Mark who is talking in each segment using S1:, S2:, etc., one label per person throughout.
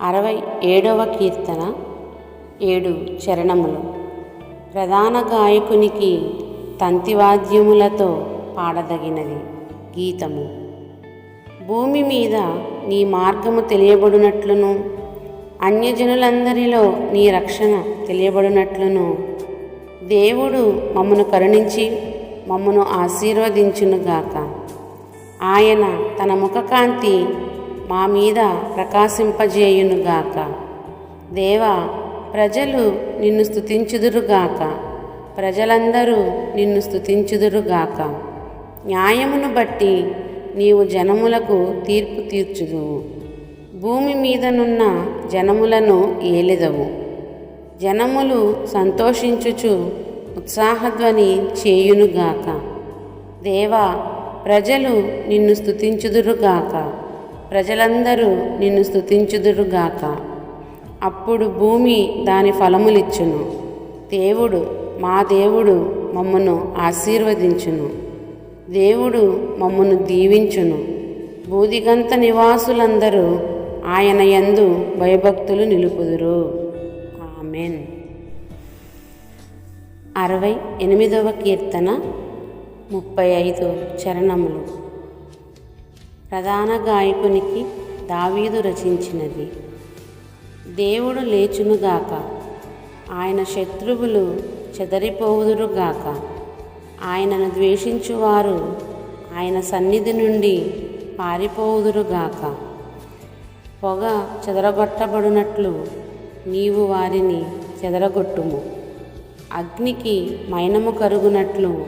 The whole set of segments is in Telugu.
S1: అరవై ఏడవ కీర్తన ఏడు చరణములు. ప్రధాన గాయకునికి తంతివాద్యములతో పాడదగినది గీతము. భూమి మీద నీ మార్గము తెలియబడినట్లును అన్యజనులందరిలో నీ రక్షణ తెలియబడినట్లును. దేవుడు మమ్మను కరుణించి మమ్మను ఆశీర్వదించునుగాక. ఆయన తన ముఖకాంతి మా మీద ప్రకాశింపజేయునుగాక. దేవా ప్రజలు నిన్ను స్థుతించుదురుగాక ప్రజలందరూ నిన్ను స్థుతించుదురుగాక న్యాయమును బట్టి నీవు జనములకు తీర్పు తీర్చుదువు. భూమి మీదనున్న జనములను ఏలెదవు. జనములు సంతోషించుచు ఉత్సాహధ్వని చేయునుగాక. దేవా ప్రజలు నిన్ను స్థుతించుదురుగాక ప్రజలందరూ నిన్ను స్థుతించుదురుగాక అప్పుడు భూమి దాని ఫలములిచ్చును. దేవుడు మా దేవుడు మమ్మను ఆశీర్వదించును. దేవుడు మమ్మను దీవించును. బూదిగంత నివాసులందరూ ఆయన యందు భయభక్తులు నిలుపుదురు. ఆమెన్. అరవై ఎనిమిదవ కీర్తన ముప్పై ఐదు చరణములు. ప్రధాన గాయకునికి దావీదు రచించినది. దేవుడు లేచునుగాక ఆయన శత్రువులు చెదరిపోవుదురుగాక ఆయనను ద్వేషించువారు ఆయన సన్నిధి నుండి పారిపోవుదురుగాక పొగ చెదరగొట్టబడినట్లు నీవు వారిని చెదరగొట్టుము. అగ్నికి మైనము కరుగునట్లు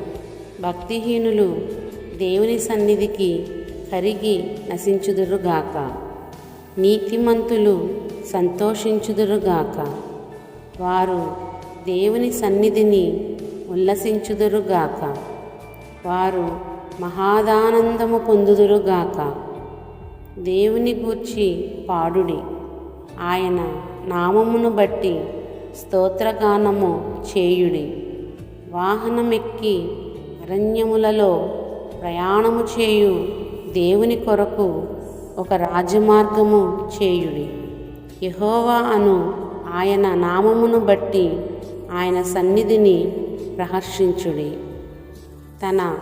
S1: భక్తిహీనులు దేవుని సన్నిధికి కరిగి నశించుదురుగాక. నీతిమంతులు సంతోషించుదురుగాక. వారు దేవుని సన్నిధిని ఉల్లసించుదురుగాక. వారు మహాదానందము పొందుదురుగాక. దేవుని గూర్చి పాడుడి. ఆయన నామమును బట్టి స్తోత్రగానము చేయుడి. వాహనమెక్కి అరణ్యములలో ప్రయాణము చేయు దేవుని కొరకు ఒక రాజమార్గము చేయుడి. యహోవా అను ఆయన నామమును బట్టి ఆయన సన్నిధిని ప్రహర్షించుడి. తన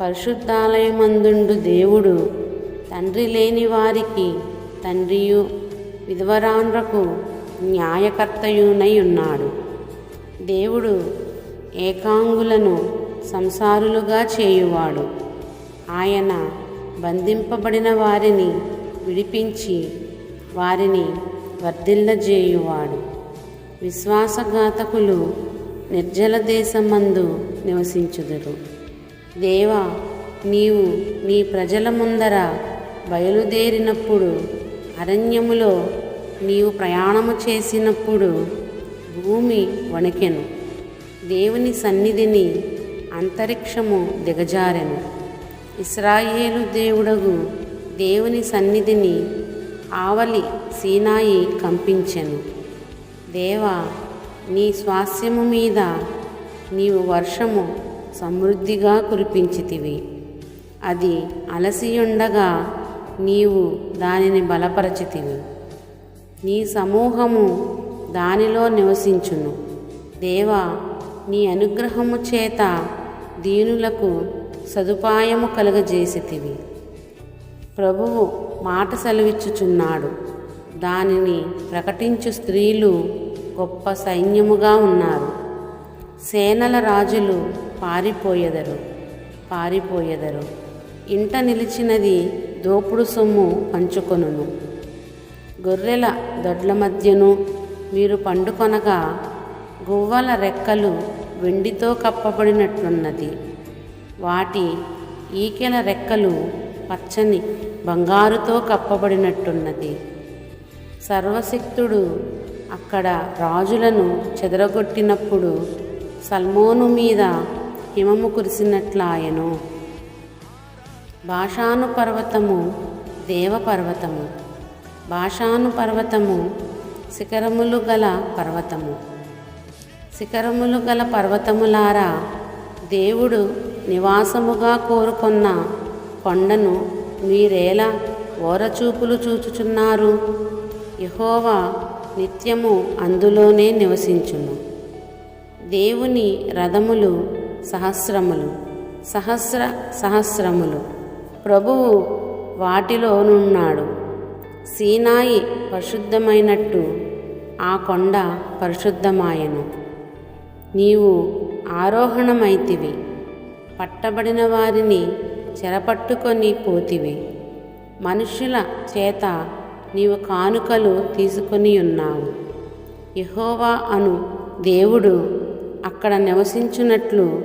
S1: పరిశుద్ధాలయమందుండు దేవుడు తండ్రి లేని వారికి తండ్రియు విధవరాన్రకు న్యాయకర్తయునై ఉన్నాడు దేవుడు ఏకాంగులను సంసారులుగా చేయువాడు. ఆయన బంధింపబడిన వారిని విడిపించి వారిని వర్ధిల్లజేయువాడు. విశ్వాసఘాతకులు నిర్జల దేశమందు నివసించుదురు. దేవా నీవు నీ ప్రజల ముందర బయలుదేరినప్పుడు అరణ్యములో నీవు ప్రయాణము చేసినప్పుడు భూమి వణికెను. దేవుని సన్నిధిని అంతరిక్షము దిగజారెను. ఇస్రాయేలు దేవుడగు దేవుని సన్నిధిని ఆవలి సీనాయి కంపించెను. దేవా నీ స్వాస్యము మీద నీవు వర్షము సమృద్ధిగా కురిపించితివి. అది అలసియుండగా నీవు దానిని బలపరచితివి. నీ సమూహము దానిలో నివసించును. దేవా నీ అనుగ్రహము చేత దీనులకు సదుపాయము కలుగజేసితివి. ప్రభువు మాట సెలవిచ్చుచున్నాడు. దానిని ప్రకటించు స్త్రీలు గొప్ప సైన్యముగా ఉన్నారు. సేనల రాజులు పారిపోయెదరు పారిపోయెదరు. ఇంట నిలిచినది దోపుడు సొమ్ము పంచుకొనును. గొర్రెల దొడ్ల మధ్యను మీరు పండుకొనగా గువ్వల రెక్కలు వెండితో కప్పబడినట్లున్నది. వాటి ఈకెల రెక్కలు పచ్చని బంగారుతో కప్పబడినట్టున్నది. సర్వశక్తుడు అక్కడ రాజులను చెదరగొట్టినప్పుడు సల్మోను మీద హిమము కురిసినట్లాయను. భాషాను పర్వతము దేవపర్వతము భాషాను పర్వతము శిఖరములు గల పర్వతము. శిఖరములు గల పర్వతములారా దేవుడు నివాసముగా కోరుకున్న కొండను మీరేలా ఓరచూపులు చూచుచున్నారు. యహోవా నిత్యము అందులోనే నివసించును. దేవుని రథములు సహస్రములు సహస్ర సహస్రములు. ప్రభువు వాటిలోనున్నాడు. సీనాయి పరిశుద్ధమైనట్టు ఆ కొండ పరిశుద్ధమాయను. నీవు ఆరోహణమైతివి. పట్టబడిన వారిని చెరపట్టుకొని పోతివి. మనుషుల చేత నీవు కానుకలు తీసుకొని ఉన్నావు. యహోవా అను దేవుడు అక్కడ నివసించున్నట్లు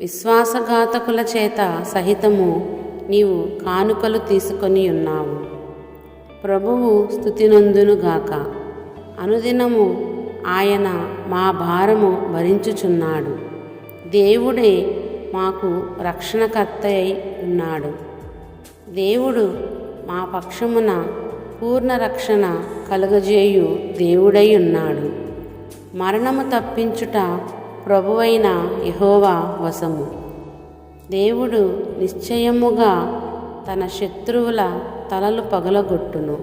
S1: విశ్వాసఘాతకుల చేత సహితము నీవు కానుకలు తీసుకొని ఉన్నావు. ప్రభువు స్థుతినందునుగాక అనుదినము ఆయన మా భారము భరించుచున్నాడు. దేవుడే మాకు రక్షణకర్త అయి ఉన్నాడు. దేవుడు మా పక్షమున పూర్ణ రక్షణ కలుగజేయు దేవుడై ఉన్నాడు. మరణము తప్పించుట ప్రభువైన యహోవా వశము. దేవుడు నిశ్చయముగా తన శత్రువుల తలలు పగలగొట్టును.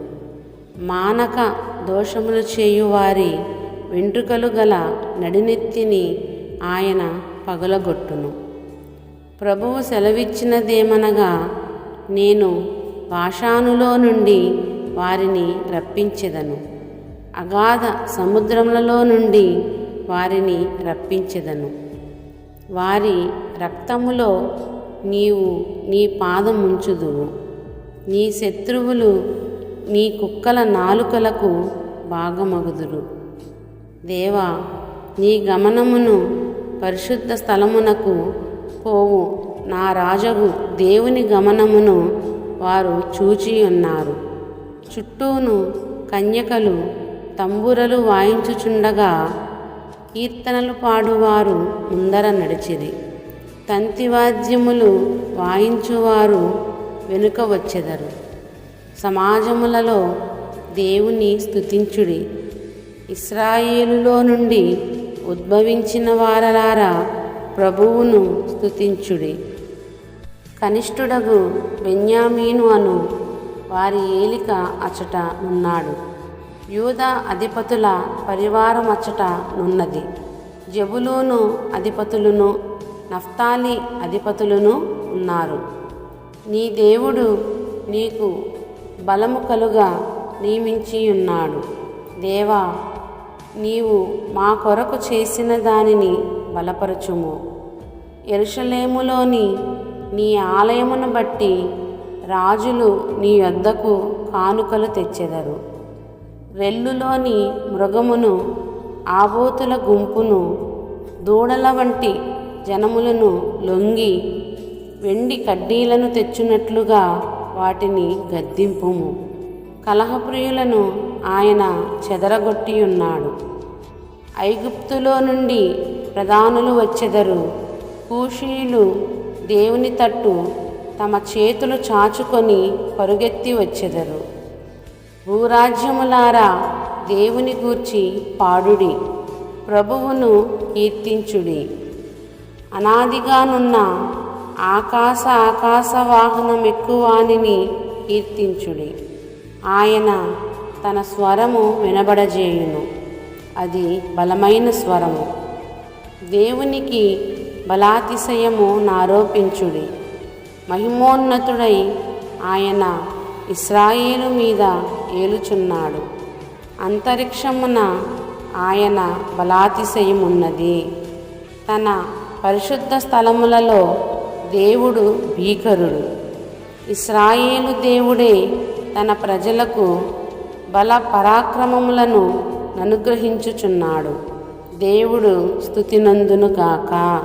S1: మానక దోషములు చేయువారి వెంట్రుకలు గల నడినెత్తిని ఆయన పగలగొట్టును. ప్రభువు సెలవిచ్చినదేమనగా నేను భాషానులో నుండి వారిని రప్పించెదను. అగాధ సముద్రములలో నుండి వారిని రప్పించెదను. వారి రక్తములో నీవు నీ పాదముంచుదువు. నీ శత్రువులు నీ కుక్కల నాలుకలకు భాగమగుదురు. దేవా నీ గమనమును పరిశుద్ధ స్థలమునకు పోవు నా రాజగు దేవుని గమనమును వారు చూచి ఉన్నారు. చుట్టూను కన్యకలు తంబురలు వాయించుచుండగా కీర్తనలు పాడువారు ముందర నడిచిరి. తంతివాద్యములు వాయించువారు వెనుక వచ్చెదరు. సమాజములలో దేవుని స్తుతించుడి. ఇస్రాయేలులో నుండి ఉద్భవించిన వారలారా ప్రభువును స్తుతించుడి. కనిష్ఠుడగు బెన్యామీను అను వారి ఏలిక అచట నున్నాడు. యూద అధిపతుల పరివారం అచ్చట నున్నది. జబులూను అధిపతులను నఫ్తాలి అధిపతులను ఉన్నారు. నీ దేవుడు నీకు బలము కలుగా నియమించి ఉన్నాడు దేవా నీవు మా కొరకు చేసిన దానిని బలపరచుము. ఎరుషలేములోని నీ ఆలయమును బట్టి రాజులు నీ వద్దకు కానుకలు తెచ్చెదరు. రెల్లులోని మృగమును ఆబోతుల గుంపును దూడల వంటి జనములను లొంగి వెండి కడ్డీలను తెచ్చున్నట్లుగా వాటిని గద్దింపుము. కలహప్రియులను ఆయన చెదరగొట్టి ఉన్నాడు ఐగుప్తులో నుండి ప్రధానులు వచ్చెదరు. కూషీలు దేవుని తట్టు తమ చేతులు చాచుకొని పరుగెత్తి వచ్చెదరు. భూరాజ్యములారా దేవుని గూర్చి పాడుడి ప్రభువును కీర్తించుడి. అనాదిగానున్న ఆకాశ ఆకాశ వాహనం వాహనమెక్కువానిని కీర్తించుడి. ఆయన తన స్వరము వినబడజేయును. అది బలమైన స్వరము. దేవునికి బలాతిశయము నారోపించుడి. మహిమోన్నతుడై ఆయన ఇస్రాయేలు మీద ఏలుచున్నాడు. అంతరిక్షమున ఆయన బలాతిశయమున్నది. తన పరిశుద్ధ స్థలములలో దేవుడు భీకరుడు. ఇస్రాయేలు దేవుడే తన ప్రజలకు బల పరాక్రమములను అనుగ్రహించుచున్నాడు. దేవుడు స్థుతినందును గాక